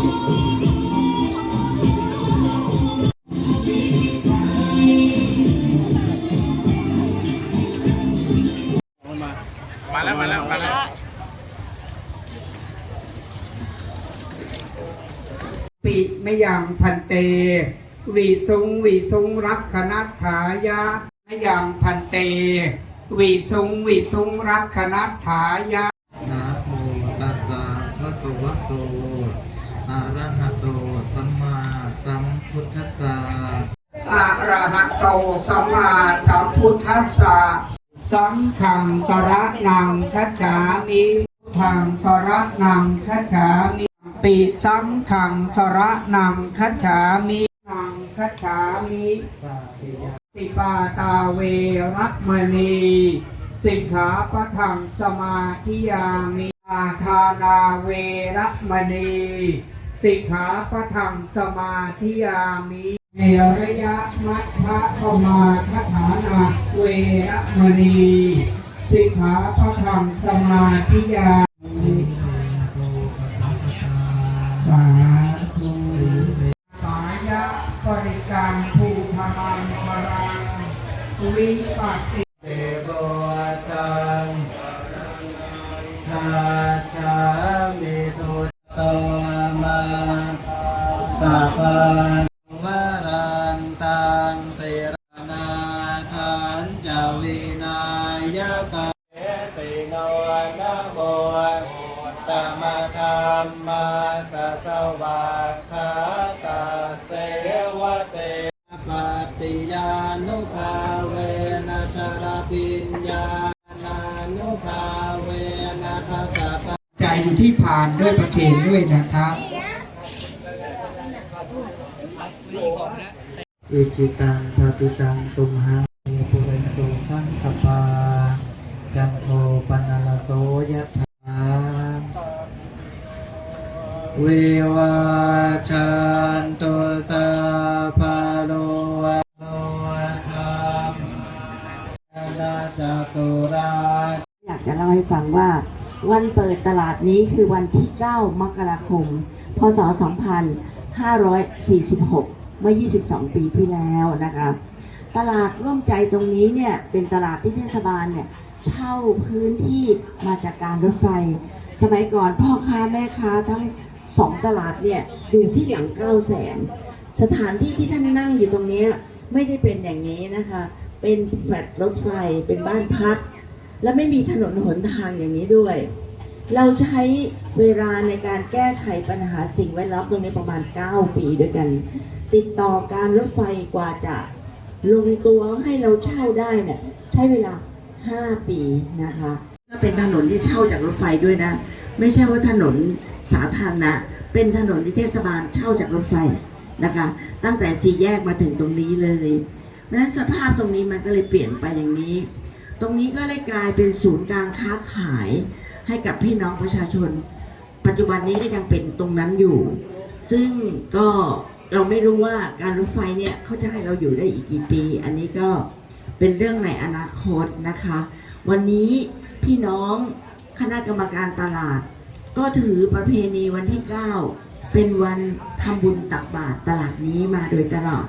มาแล้วมาแล้วมาแล้วปิมยังพันเตวิสุงวิสุงรักขนัตถายะมยังพันเตวิสุงวิสุงรักขนัตถายะนะโมตัสสะภะคะวะโต อะระหะโตสัมมาสัมพุทธัสสะอะระหะโตสัมมาสัมพุทธัสสะสังฆังสระนังคัจฉามิทางสระนังคัจฉามิปิสังฆังสระนังคัจฉามินังคัจฉามิติปาตาเวรัมณี สิกขาปะทังสมาธิยามิ อาทานาเวรมณี สิกขาปะทังสมาธิยามิเนระยะมัชฌะปมาทฐานาเวรมณี สิกขาปะทังสมาธิยาสาธุสายะปริการภูธมังวรังวิปัสสิเตโกตังทา วรันตังเสรนาคันจวินายกะเอสิโนนะโมตมะธรรมาสสวะคาตาเสวะเตปฏิญานุภาเวนะชรปิญญาณานุภาเวนะทัสสะใจอยู่ที่ผ่านด้วยประเคนด้วยนะครับ อิจิตังปฏิตังตุมหังปุเรนตุสังคปา จันโทปนลโสยะถาเววาชันตุสัพพะโลวะโลวะธรรมนาจตุราอยากจะเล่าให้ฟังว่า วันเปิดตลาดนี้คือวันที่ 9 มกราคม พศ 2546 เมื่อ 22 ปีที่แล้วนะคะตลาดร่วมใจตรงนี้เนี่ยเป็นตลาดที่เทศบาลเนี่ยเช่าพื้นที่มาจากการรถไฟ สมัยก่อนพ่อค้าแม่ค้าทั้งสองตลาดเนี่ยอยู่ที่หลังเก้าแสนสถานที่ที่ท่านนั่งอยู่ตรงนี้ไม่ได้เป็นอย่างนี้นะคะ เป็นแฟลตรถไฟเป็นบ้านพัก และไม่มีถนนหนทางอย่างนี้ด้วย เราใช้เวลาในการแก้ไขปัญหาสิ่งแวดล้อมตรงนี้ประมาณ 9 ปีด้วยกัน ติดต่อการรถไฟกว่าจะลงตัวให้เราเช่าได้เนี่ยใช้เวลา 5 ปีนะคะก็เป็นถนนที่เช่าจากรถไฟด้วยนะ ไม่ใช่ว่าถนนสาธารณะเป็นถนนที่เทศบาลเช่าจากรถไฟนะคะ ตั้งแต่สี่แยกมาถึงตรงนี้เลยเพราะฉะนั้นสภาพตรงนี้มันก็เลยเปลี่ยนไปอย่างนี้ ตรงนี้ก็เลยกลายเป็นศูนย์กลางค้าขายให้กับพี่น้องประชาชน ปัจจุบันนี้ก็ยังเป็นตรงนั้นอยู่ ซึ่งก็เราไม่รู้ว่าการรถไฟเนี่ยเขาจะให้เราอยู่ได้อีกกี่ปี อันนี้ก็เป็นเรื่องในอนาคตนะคะ วันนี้พี่น้องคณะกรรมการตลาด ก็ถือประเพณีวันที่ 9 เป็นวันทำบุญตักบาตรตลาดนี้มาโดยตลอด